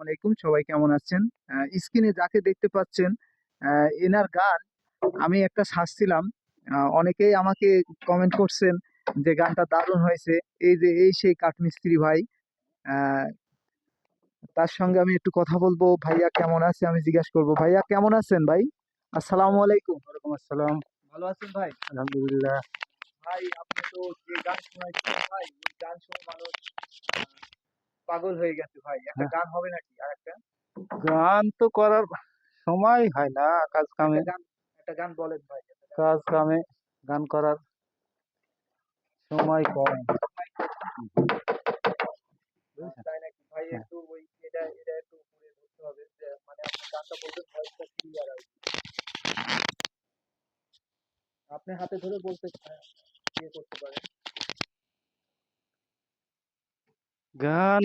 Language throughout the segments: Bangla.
আলাইকুম সবাই কেমন আছেন? স্ক্রিনে যাকে দেখতে পাচ্ছেন এনার গান আমি একটা সাজছিলাম অনেকেই আমাকে কমেন্ট করছেন যে গানটা দারুণ হয়েছে। এই যে এই সেই কাঠমিস্ত্রি ভাই তার সঙ্গে আমি একটু কথা বলব। ভাইয়া কেমন আছে? আমি জিজ্ঞাসা করব। ভাইয়া কেমন আছেন ভাই? আসসালামু আলাইকুম। ওয়ালাইকুম আসসালাম। ভালো আছেন ভাই? আলহামদুলিল্লাহ। ভাই আপনি তো যে গান শোনাইছেন ভাই গান শুনে মানুষ পাগল হয়ে গেছে ভাই একটা হ্যাঁ। গান হবে নাকি আর একটা গান তো করার সময় হয় না কাজ কামে গান একটা গান বলেন ভাই। কাজ কামে গান করার সময় কম তাই নাকি ভাই হ্যাঁ। একটু ওই এটা এটা একটু উপরে ধরতে হবে মানে আপনি গানটা বলবেন ভয়েসটা ক্লিয়ার আসবে আপনি হাতে ধরে বলতে ইয়ে করতে পারেন গান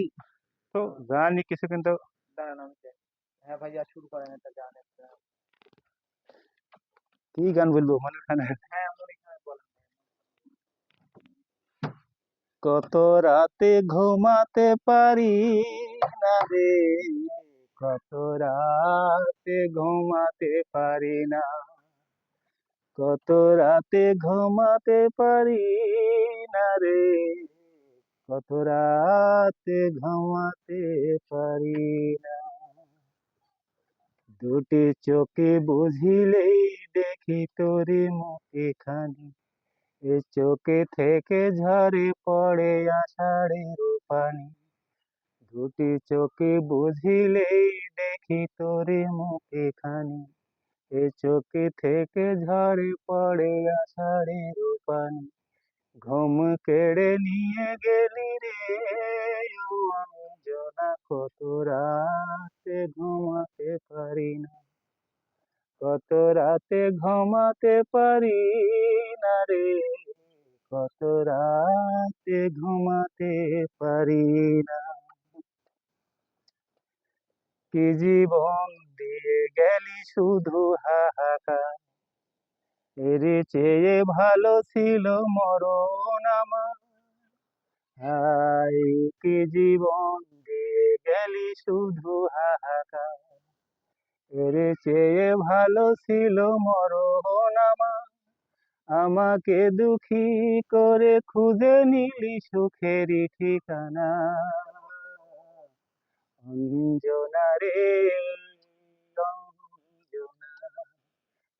তো জানি কিছু কিন্তু দাঁড়ান আমি চাই। হ্যাঁ ভাইয়া শুরু করেন একটা গান একটা কি গান বলব মনে হয় না হ্যাঁ মনে হয় বলেন কত রাতে ঘুমাতে পারি না রে কত রাতে ঘুমাতে পারি না কত রাতে ঘুমাতে পারি না রে কত রাতে ঘুমাতে পারি না দুটি চোখে বুঝিলেই দেখি তোরে মুখে খানি এ চোখে থেকে ঝরে পড়ে আষাঢ়ের পানি দুটি চোখে বুঝিলেই দেখি তোরে মুখে খানি এ চোখে থেকে ঝরে পড়ে আষাঢ়ের পানি ঘুম কেড়ে নিয়ে গেলি রে অঞ্জনা কত রাতে ঘুমাতে পারি না। কত রাতে ঘুমাতে পারি না রে, কত রাতে ঘুমাতে পারি না। কি জীবন দিয়ে গেলি শুধু হাহাকার এর চেয়ে ভালো ছিল মরণ আমার। হাই কি জীবন দিয়ে গেলি শুধু হাহাকার। এর চেয়ে ভালো ছিল মরণ আমার। আমাকে দুঃখী করে খুঁজে নিলি সুখেরই ঠিকানা।